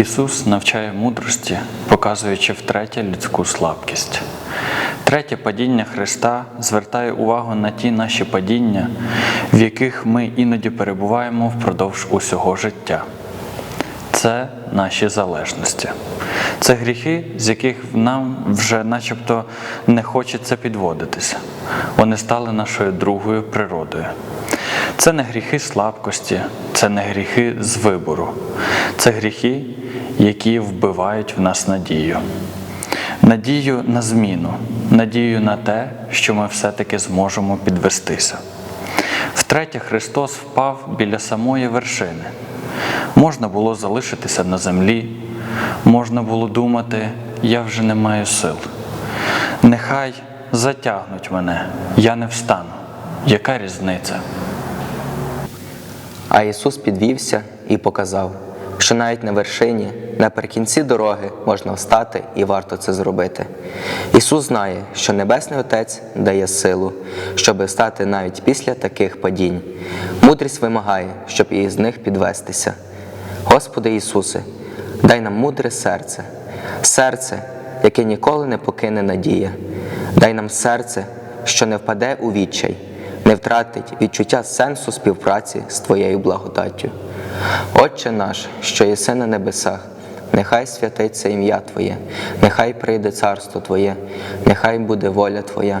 Ісус навчає мудрості, показуючи втретє людську слабкість. Третє падіння Христа звертає увагу на ті наші падіння, в яких ми іноді перебуваємо впродовж усього життя. Це наші залежності. Це гріхи, з яких нам вже начебто не хочеться підводитися. Вони стали нашою другою природою. Це не гріхи слабкості, це не гріхи з вибору, це гріхи, які вбивають в нас надію. Надію на зміну, надію на те, що ми все-таки зможемо підвестися. Втретє, Христос впав біля самої вершини. Можна було залишитися на землі, можна було думати, я вже не маю сил. Нехай затягнуть мене, я не встану. Яка різниця? А Ісус підвівся і показав, що навіть на вершині, наприкінці дороги можна встати і варто це зробити. Ісус знає, що Небесний Отець дає силу, щоби стати навіть після таких падінь. Мудрість вимагає, щоб і з них підвестися. Господи Ісусе, дай нам мудре серце, серце, яке ніколи не покине надія. Дай нам серце, що не впаде у відчай, не втратить відчуття сенсу співпраці з Твоєю благодаттю. Отче наш, що єси на небесах, нехай святиться ім'я Твоє, нехай прийде царство Твоє, нехай буде воля Твоя,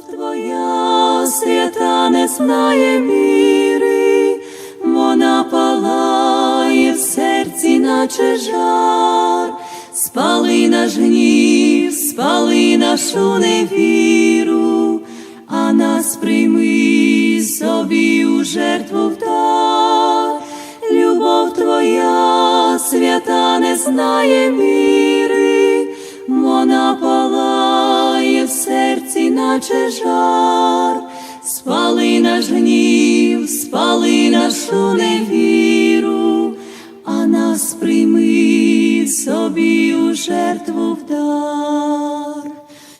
Любов твоя свята не знає міри, вона палає в серці, наче жар, спали наш гнів, спали нашу невіру, а нас прийми собі у жертву в дар. Любов твоя свята не знає міри, вона палає наче жар, спали наш гнів, спали нашу невіру, а нас прийми собі у жертву вдар.